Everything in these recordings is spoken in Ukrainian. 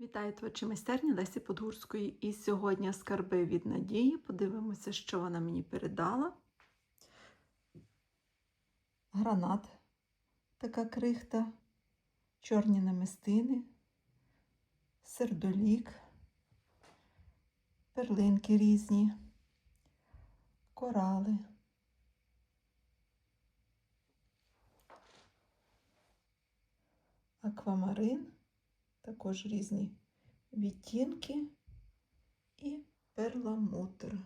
Вітаю творчі майстерні Лесі Подгурської. І сьогодні скарби від Надії. Подивимося, що вона мені передала. Гранат, така крихта, чорні намистини, сердолік, перлинки різні, корали. Аквамарин також різні відтінки і перламутр.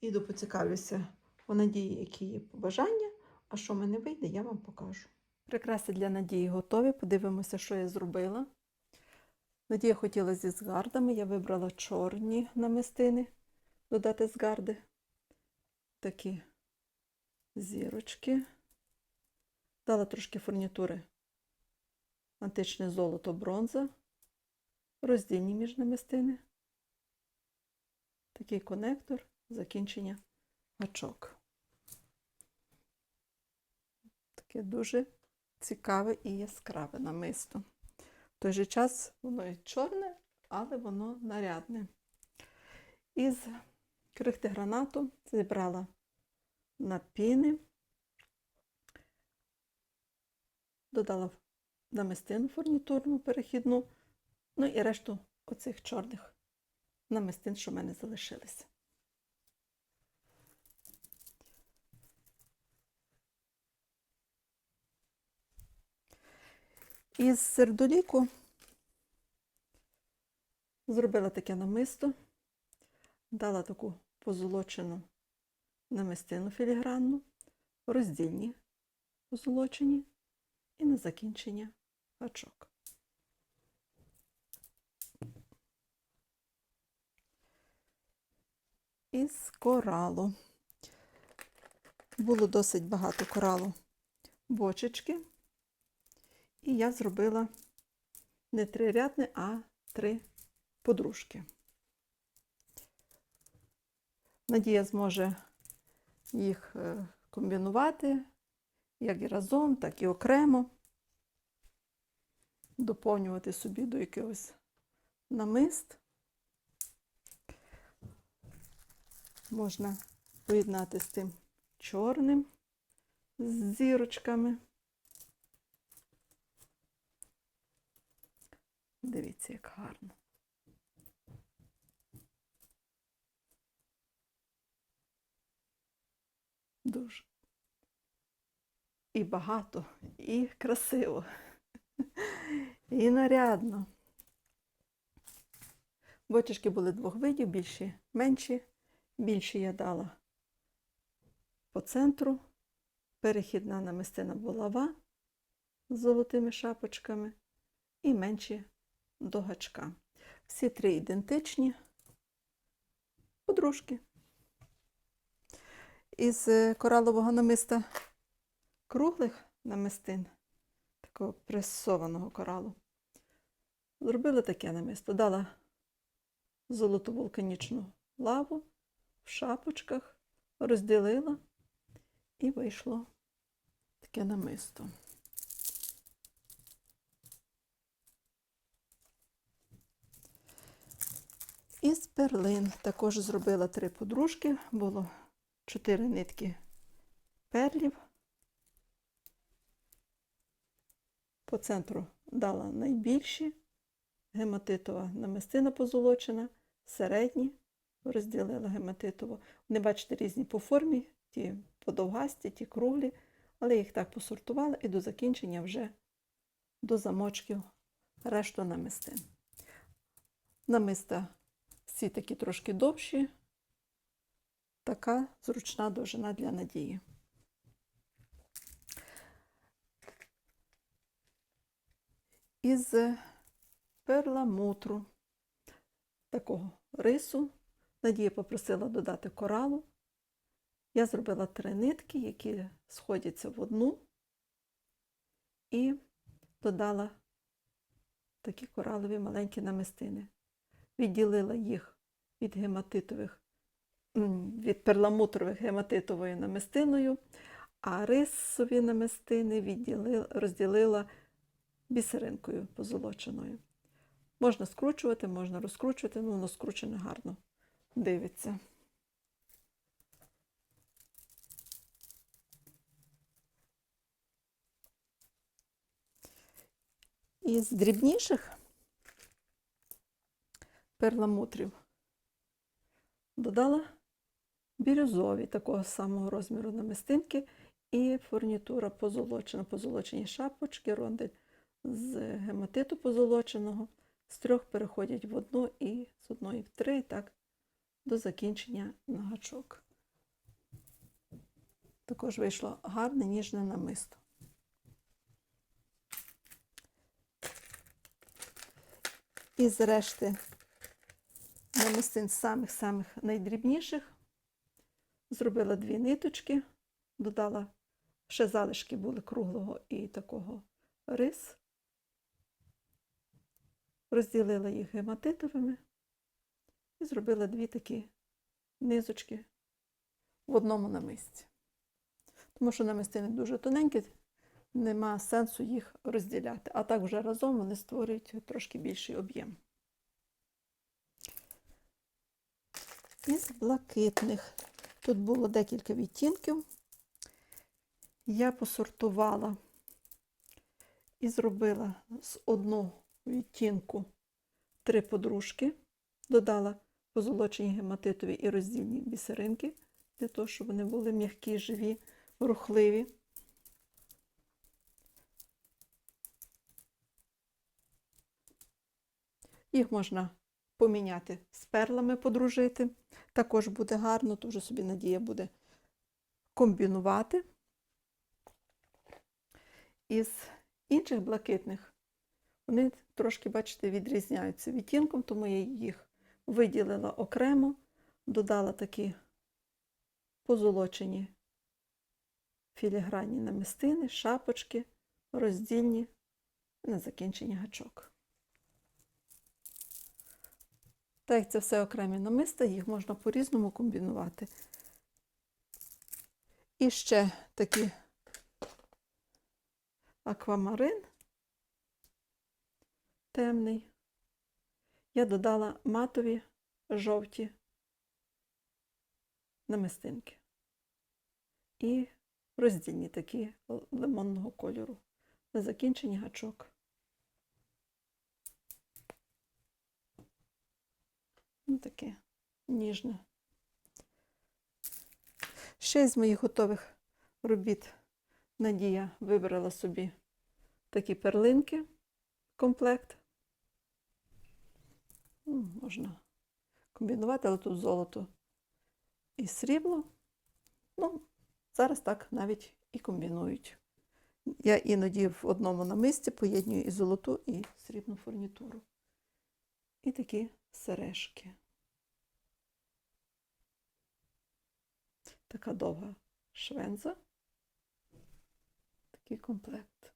Іду поцікавлюся у Надії, які є побажання, а що мене вийде, я вам покажу. Прикраси для Надії готові. Подивимося, що я зробила. Надія хотіла зі згардами, я вибрала чорні намистини, додати згарди. Такі зірочки. Дала трошки фурнітури античне золото, бронза, роздільні між намистини, такий конектор, закінчення гачок. Таке дуже цікаве і яскраве намисто. В той же час воно і чорне, але воно нарядне. Із крихти гранату зібрала напіни, додала намистину фурнітурну перехідну, ну і решту оцих чорних намистин, що в мене залишилися. Із сердоліку зробила таке намисто, дала таку позолочену намистину філігранну, роздільні позолочені і на закінчення гачок. Із коралу. Було досить багато коралу бочечки, і я зробила не три рядни, а три подружки. Надія зможе їх е, комбінувати як і разом, так і окремо доповнювати собі до якогось намист. Можна поєднати з тим чорним з зірочками. Дивіться, як гарно. Дуже. І багато, і красиво. І нарядно. Бочечки були двох видів, більші, менші. Більші я дала по центру. Перехідна намистина булава з золотими шапочками і менші до гачка. Всі три ідентичні подружки. Із е, коралового намиста круглих намистин такого пресованого коралу. Зробила таке намисто. Дала золоту вулканічну лаву в шапочках, розділила і вийшло таке намисто. Із перлин також зробила три подружки, було чотири нитки перлів. По центру дала найбільші, гематитова намистина позолочена, середні розділила гематитово. Вони, бачите, різні по формі, ті подовгасті, ті круглі, але їх так посортувала і до закінчення вже до замочків решту намистин. Намиста всі такі трошки довші, така зручна довжина для надії. Із перламутру, такого рису. Надія попросила додати коралу. Я зробила три нитки, які сходяться в одну, і додала такі коралові маленькі намистини. Відділила їх від гематитових, від перламутрових гематитовою намистиною, а рисові намистини відділила, розділила бісеринкою позолоченою. Можна скручувати, можна розкручувати, ну воно скручене гарно дивиться. Із дрібніших перламутрів додала бірюзові такого самого розміру намистинки і фурнітура позолочена, позолочені шапочки, рондель з гематиту позолоченого. З трьох переходять в одну і з одної в три, і так до закінчення на гачок. Також вийшло гарне ніжне намисто. І з решти намистин самих-самих найдрібніших зробила дві ниточки, додала ще залишки були круглого і такого рис, розділила їх гематитовими і зробила дві такі низочки в одному намисті. Тому що намистини дуже тоненькі, нема сенсу їх розділяти. А так вже разом вони створюють трошки більший об'єм. Із блакитних. Тут було декілька відтінків. Я посортувала і зробила з одного відтінку три подружки, додала позолочені гематитові і роздільні бісеринки, для того, щоб вони були м'які, живі, рухливі. Їх можна поміняти з перлами, подружити. Також буде гарно, то вже собі Надія буде комбінувати. Із інших блакитних вони трошки, бачите, відрізняються відтінком, тому я їх виділила окремо, додала такі позолочені філігранні намистини, шапочки, роздільні на закінчення гачок. Так як це все окремі намиста, їх можна по-різному комбінувати. І ще такий аквамарин темний. Я додала матові жовті намистинки. І роздільні такі лимонного кольору. На закінченні гачок. Ну, таке ніжне. Ще з моїх готових робіт Надія вибрала собі такі перлинки, комплект. Ну, Можна комбінувати, але тут золото і срібло. Ну, зараз так навіть і комбінують. Я іноді в одному намисті поєднюю і золоту, і срібну фурнітуру. І такі сережки. Така довга швенза. Такий комплект.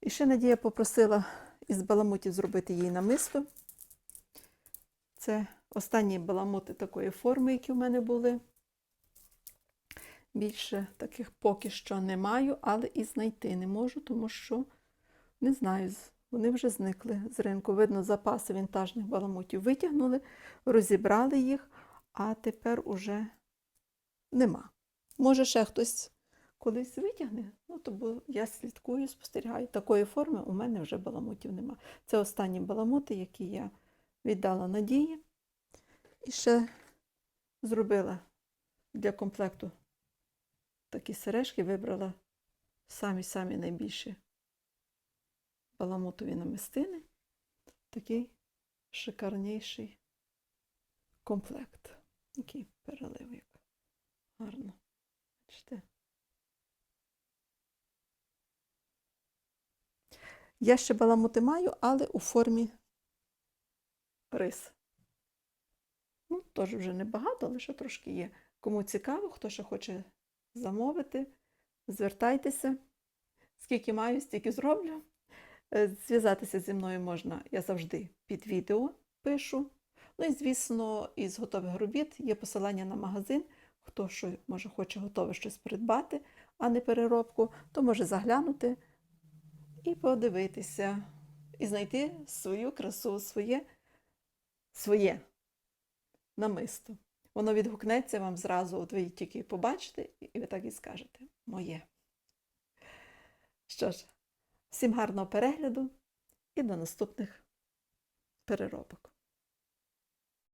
І ще Надія попросила із баламутів зробити їй намисто. Це останні баламути такої форми, які в мене були. Більше таких поки що не маю, але і знайти не можу, тому що не знаю, вони вже зникли з ринку. Видно, запаси вінтажних баламутів витягнули, розібрали їх, а тепер уже нема. Може, ще хтось колись витягне, ну то бо я слідкую, спостерігаю. Такої форми у мене вже баламутів нема. Це останні баламути, які я віддала Надії. І ще зробила для комплекту такі сережки, вибрала самі-самі найбільші баламутові намистини. Такий шикарніший комплект. Який перелив, як гарно. Бачите? Я ще баламути маю, але у формі рис. Ну, теж вже небагато, але ще трошки є. Кому цікаво, хто ще хоче замовити, звертайтеся. Скільки маю, стільки зроблю. Е, Зв'язатися зі мною можна, я завжди під відео пишу. Ну і, звісно, із готових робіт є посилання на магазин. Хто що може хоче готове щось придбати, а не переробку, то може заглянути і подивитися, і знайти свою красу, своє, своє намисто. Воно відгукнеться вам зразу, от ви тільки побачите, і ви так і скажете моє. Що ж, всім гарного перегляду і до наступних переробок.